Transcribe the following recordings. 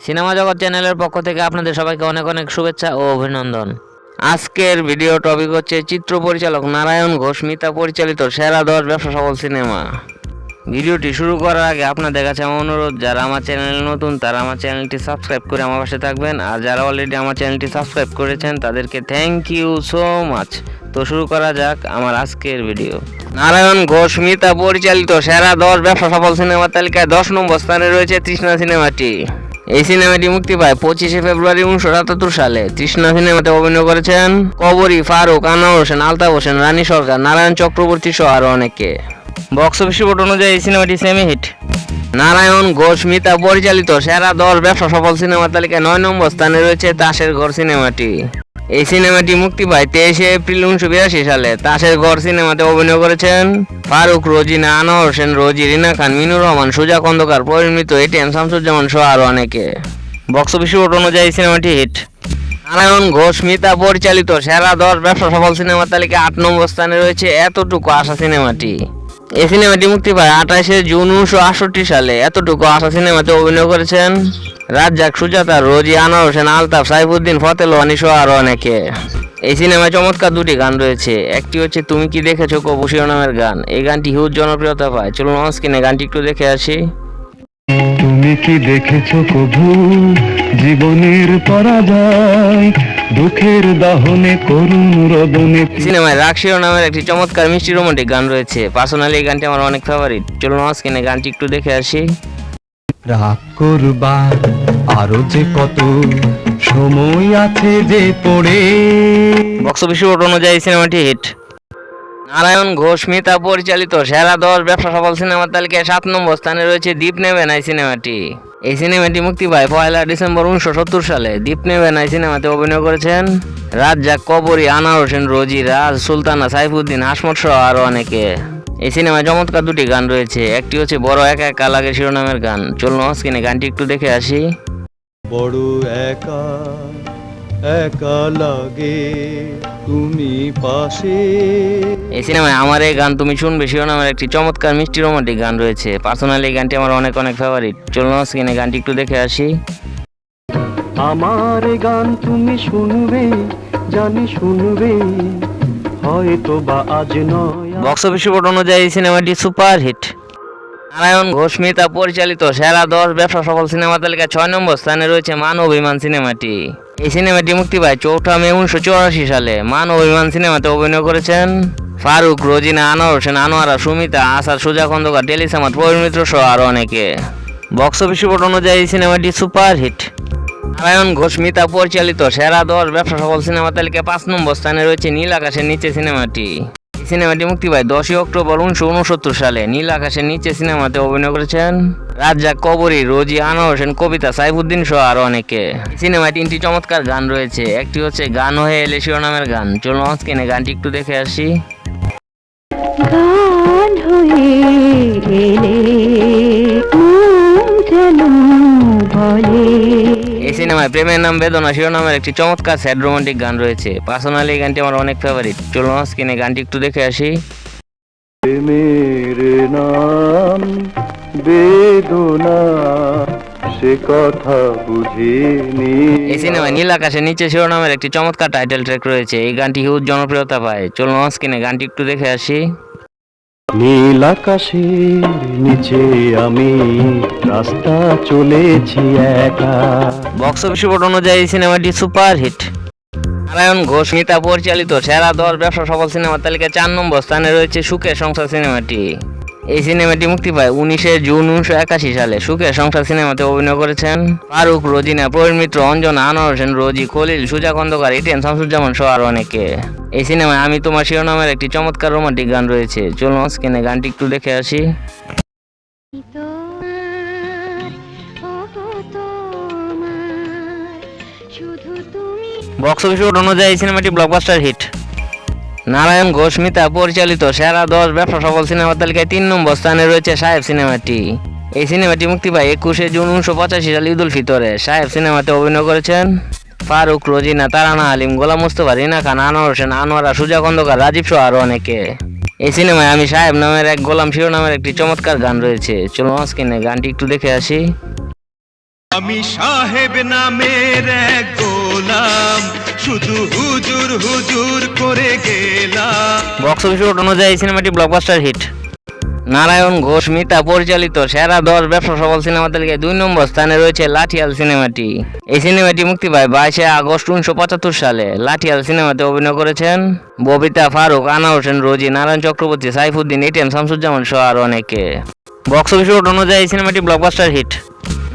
Cinema জগৎ চ্যানেলের পক্ষ থেকে আপনাদের সবাইকে অনেক অনেক শুভেচ্ছা ও অভিনন্দন। আজকের ভিডিও টপিক হচ্ছে চিত্র পরিচালক নারায়ণ ঘোষ, মিতা পরিচালিত সেরা দশ ব্যবসা সফল সিনেমা। ভিডিওটি শুরু করার আগে আপনাদের কাছে আমার অনুরোধ, যারা আমার চ্যানেলে নতুন, তারা আমার চ্যানেলটি সাবস্ক্রাইব করে আমার পাশে থাকবেন। আর যারা অলরেডি আমার চ্যানেলটি সাবস্ক্রাইব করেছেন, তাদেরকে থ্যাংক ইউ সো মাচ তো শুরু করা যাক আমার আজকের ভিডিও নারায়ণ ঘোষ, মিতা পরিচালিত সেরা দশ ব্যবসা সফল সিনেমার তালিকায় দশ নম্বর স্থানে রয়েছে তৃষ্ণা সিনেমাটি। এই সিনেমাটি মুক্তি পায় পঁচিশে ফেব্রুয়ারি উনিশশো সাতাত্তর সালে। তৃষ্ণা সিনেমাতে অভিনয় করেছেন কবরী ফারুক আনোয়ার হোসেন আলতাফ হোসেন রানী সরকার নারায়ণ চক্রবর্তী সহ আরও অনেকে বক্স অফিস রিপোর্ট অনুযায়ী এই সিনেমাটি সেমি হিট নারায়ণ ঘোষ মিতা পরিচালিত সেরা দশ ব্যবসা সফল সিনেমার তালিকায় নয় নম্বর স্থানে রয়েছে তাসের ঘর সিনেমাটি। এই সিনেমাটি মুক্তি পায় তেইশে এপ্রিল উনিশশো বিরাশি সালে। তাসের ঘর সিনেমাতে অভিনয় করেছেন ফারুক, রোজিনা, আনোয়ার হোসেন রোজি, রিনা খান, মিনুর রহমান সুজা খন্দকার পরিমিত এটিএম শামসুজ্জামান সহ আরও অনেকে। বক্স অফিস অনুযায়ী সিনেমাটি হিট। নারায়ণ ঘোষ, মিতা পরিচালিত, সেরা দশ ব্যবসা সফল সিনেমার তালিকা আট নম্বর স্থানে রয়েছে এতটুকু আশা সিনেমাটি। এই সিনেমাটি মুক্তি পায় আঠাশে জুন উনিশশো আটষট্টি সালে। এতটুকু আশা সিনেমাতে অভিনয় করেছেন রাজ্জাক, সুজাতা, রোজি, আনোয়ার হোসেন, আলতাফ, সাইফুদ্দিন ফতেল সহ আরও অনেকে। এই সিনেমায় চমৎকার দুটি গান রয়েছে। একটি হচ্ছে তুমি কি দেখেছ কবু শিরোনামের গান এই গানটি হিউজ জনপ্রিয়তা পায়। চলুন স্ক্রিনে গানটি একটু দেখে আসি। তুমি কি দেখেছ কভু? জীবনের পরাজয় দুঃখের দাহনে করুণ রদনে সিনেমায় রাগ নামের একটি চমৎকার মিষ্টি রোমান্টিক গান রয়েছে। পার্সোনালি এই গানটি আমার অনেক ফেভারিট চলুন স্ক্রিনে গানটি একটু দেখে আসি। রাগ করবা আরও যে কত সময় আছে যে পড়ে। বক্স অফিস অনুযায়ী সিনেমাটি হিট নারায়ণ ঘোষ, মিতা পরিচালিত সেরা দশ ব্যবসা সফল সিনেমার তালিকায় সাত নম্বর স্থানে রয়েছে দীপ নেবেন এই সিনেমাটি। এই সিনেমাটি মুক্তি পায় পয়লা ডিসেম্বর উনিশশো সত্তর সালে। দীপ নেবেন এই সিনেমাতে অভিনয় করেছেন রাজ্জাক, কবরী, আনার হোসেন, রোজি, রাজ, সুলতানা, সাইফুদ্দিন, হাসমত সহ আরও অনেকে। এই সিনেমায় চমৎকার দুটি গান রয়েছে। একটি হচ্ছে বড় একা একা লাগে শিরোনামের গান। চলুন স্ক্রিনে গানটি একটু দেখে আসি। বড় একা একা লাগে, তুমি পাশে এই সিনেমায় আমার এই গান তুমি শুনবে শিরোনামের একটি চমৎকার মিষ্টি রোমান্টিক গান রয়েছে। পার্সোনালি এই গানটি আমার অনেক অনেক ফেভারিট চলুন স্ক্রিনে গানটি একটু দেখে আসি। আমার গান তুমি শুনবে জানি শুনবে হয়তো বা আজ নয় বক্স অফিস রিপোর্ট অনুযায়ী সিনেমাটি সুপার হিট নারায়ণ ঘোষ মিতা পরিচালিত সেরা দশ ব্যবসা সফল সিনেমা তালিকায় ছয় নম্বর স্থানে রয়েছে মান অভিমান সিনেমাটি এই সিনেমাটি মুক্তি পায় চৌঠা মে উনিশশো চুরাশি সালে। মান অভিমান সিনেমাতে অভিনয় করেছেন ফারুক, রোজিনা, আনোয়ার হোসেন, আনোয়ারা, সুমিতা, আসাদ, সুজা খন্দকার টেলি সামাদ পরিমিত্র সহ আরও অনেকে। বক্স অফিস রিপোর্ট অনুযায়ী সিনেমাটি সুপার হিট নারায়ণ ঘোষ, মিতা পরিচালিত, সেরা দশ ব্যবসা সফল সিনেমা তালিকায় পাঁচ নম্বর স্থানে রয়েছে নীল আকাশের নিচে সিনেমাটি। এই সিনেমাটি মুক্তি পায় দশই অক্টোবর উনিশশো উনসত্তর সালে। নীল আকাশের নিচে সিনেমাতে অভিনয় করেছেন রাজ্জাক, কবরী, রোজি, আনোয়ার হোসেন, কবিতা, সাইফুদ্দিন সহ আরও অনেকে। সিনেমায় তিনটি চমৎকার গান রয়েছে। একটি হচ্ছে গান হয়ে এলে শিরোনামের গান। চলুন স্ক্রিনে গানটি একটু দেখে আসি। গান হয়ে এলে যেন বলে এই সিনেমায় প্রেমের নাম বেদনা শিরোনামের একটি চমৎকার স্যাড রোমান্টিক গান রয়েছে। পার্সোনালি এই গানটি আমার অনেক ফেভারিট চলুন স্ক্রিনে গানটি একটু দেখে আসি। প্রেমের নাম বেদনা সে কথা বুঝিনি। এই সিনেমায় নীল আকাশের নিচে শিরোনামের একটি চমৎকার টাইটেল ট্র্যাক রয়েছে। এই গানটি হিউজ জনপ্রিয়তা পায়। চলুন স্ক্রিনে গানটি একটু দেখে আসি। নীল আকাশের নিচে আমি রাস্তা চলেছি একা। বক্স অফিস রিপোর্ট অনুযায়ী সিনেমাটি সুপার হিট নারায়ণ ঘোষ, মিতা পরিচালিত, সেরা দশ ব্যবসা, সফল সিনেমার তালিকায় চার নম্বর স্থানে রয়েছে সুখের সংসার সিনেমাটি। এই সিনেমাটি মুক্তি পায় উনিশে জুন উনিশশো একাশি সালে। সুখের সংসার সিনেমাতে অভিনয় করেছেন ফারুক রোজিনা প্রবীণ মিত্র অঞ্জনা আনোয়ার হোসেন রোজি খলিল সুজা খন্দকার ইটেন শামসুজ্জামান সহ আরও অনেকে। এই সিনেমায় আমি তোমার শিরোনামের একটি চমৎকার রোমান্টিক গান রয়েছে। চলুন স্ক্রিনে গানটি একটু দেখে আসি। বক্স অফিস অনুযায়ী এই সিনেমাটি ব্লকবাস্টার হিট নারায়ণ ঘোষ, মিতা পরিচালিত সেরা দশ ব্যবসা সফল সিনেমার তালিকায় তিন নম্বর স্থানে রয়েছে সাহেব সিনেমাটি। এই সিনেমাটি মুক্তি পায় একুশে জুন উনিশশো পঁচাশি সাল ঈদ উল ফিতরে। সাহেব সিনেমাতে অভিনয় করেছেন ফারুক, রোজিনা, তারানা আলিম, গোলাম মুস্তফা, রিনা খান, আনোয়ার হোসেন, আনোয়ারা সুজা খন্দকার, রাজীব সহ আরও অনেকে। এই সিনেমায় আমি সাহেব নামের এক গোলাম শিরো নামের একটি চমৎকার গান রয়েছে। চলুন স্ক্রিনে গানটি একটু দেখে আসি। আমি সাহেব নামের এক শুধু হুজুর হুজুর করে গেলাম। বক্স অফিস অনুযায়ী সিনেমাটি ব্লকবাস্টার হিট নারায়ণ ঘোষ, মিতা পরিচালিত, সেরা দশ ব্যবসা সফল সিনেমা তালিকায় দুই নম্বর স্থানে রয়েছে লাঠিয়াল সিনেমাটি। এই সিনেমাটি মুক্তি পায় বাইশে আগস্ট উনিশশো পঁচাত্তর সালে। লাঠিয়াল সিনেমাতে অভিনয় করেছেন ববিতা ফারুক, আনা হোসেন, রোজি, নারায়ণ চক্রবর্তী, সাইফুদ্দিন এটিএম শামসুজ্জামান সহ আরও অনেকে। বক্স অফিস অনুযায়ী সিনেমাটি ব্লকবাস্টার হিট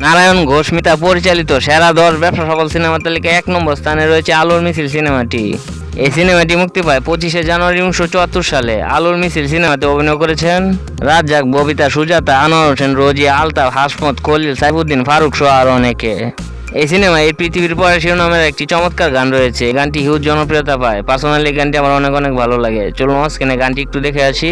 নারায়ণ ঘোষ, মিতা পরিচালিত সেরা দশ ব্যবসা সফল সিনেমা তালিকায় এক নম্বর স্থানে রয়েছে আলোর মিছিল সিনেমাটি। এই সিনেমাটি মুক্তি পায় পঁচিশে জানুয়ারি উনিশশো চুয়াত্তর সালে। আলোর মিছিল সিনেমাতে অভিনয় করেছেন রাজ্জাক, ববিতা, সুজাতা, আনোয়ার হোসেন, রোজি, আলতাফ, হাসমত, খলিল, সাইফুদ্দিন, ফারুক সহ আর অনেকে। এই সিনেমায় এই পৃথিবীর পরে শিরোনামের একটি চমৎকার গান রয়েছে। গানটি হিউজ জনপ্রিয়তা পায়। পার্সোনালি গানটি আমার অনেক অনেক ভালো লাগে। চলুন মাঝখানে গানটি একটু দেখে আসি।